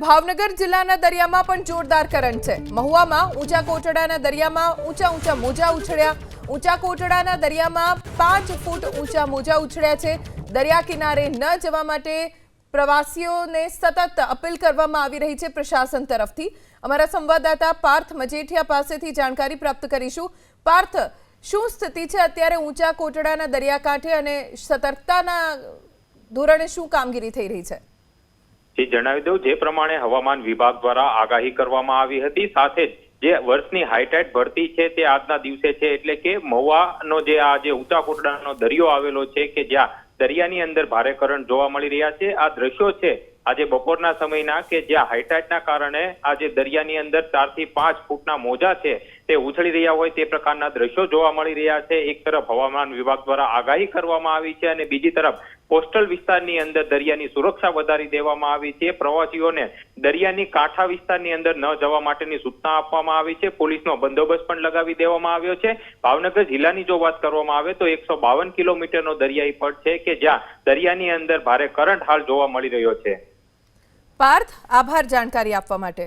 ભાવનગર જિલ્લાના દરિયામાં પણ જોરદાર કરંટ છે. મહુવામાં ઊંચા કોટડાના દરિયામાં ઊંચા ઊંચા મોજા ઉછળ્યા. ઊંચા કોટડાના દરિયામાં પાંચ ફૂટ ઊંચા મોજા ઉછળ્યા છે. દરિયા કિનારે ન જવા માટે પ્રવાસીઓને સતત અપીલ કરવામાં આવી રહી છે પ્રશાસન તરફથી. અમારા સંવાદદાતા પાર્થ મજેઠિયા પાસેથી જાણકારી પ્રાપ્ત કરીશું. પાર્થ, શું સ્થિતિ છે? અત્યારે ઊંચા કોટડાના દરિયાકાંઠે અને સતર્કતાના ધોરણે શું કામગીરી થઈ રહી છે? જણાવી દઉં, જે પ્રમાણે હવામાન વિભાગ દ્વારા આગાહી કરવામાં આવી હતી, સાથે જ જે વર્ષની હાઈટાઈડ ભરતી છે તે આજના દિવસે છે, એટલે કે મહુવાનો જે આ જે ઊંચા કોટડાનો દરિયો આવેલો છે કે જ્યાં દરિયાની અંદર ભારે કરંટ જોવા મળી રહ્યા છે, આ દ્રશ્યો છે આજે બપોરના સમયના કે જ્યાં હાઈટાઈડના કારણે આજે દરિયાની અંદર ચારથી પાંચ ફૂટના મોજા છે તે ઉછળી રહ્યા હોય તે પ્રકારના દ્રશ્યો જોવા મળી રહ્યા છે. એક તરફ હવામાન વિભાગ દ્વારા આગાહી કરવામાં આવી છે અને બીજી તરફ કોસ્ટલ વિસ્તારની અંદર દરિયાની સુરક્ષા વધારી દેવામાં આવી છે. પ્રવાસીઓને દરિયાની કાંઠા વિસ્તારની અંદર ન જવા માટેની સૂચના આપવામાં આવી છે. પોલીસનો બંદોબસ્ત પણ લગાવી દેવામાં આવ્યો છે. ભાવનગર જિલ્લાની જો વાત કરવામાં આવે તો એકસો બાવન કિલોમીટરનો દરિયાઈ પટ છે કે જ્યાં દરિયાની અંદર ભારે કરંટ હાલ જોવા મળી રહ્યો છે. પાર્થ, આભાર જાણકારી આપવા માટે.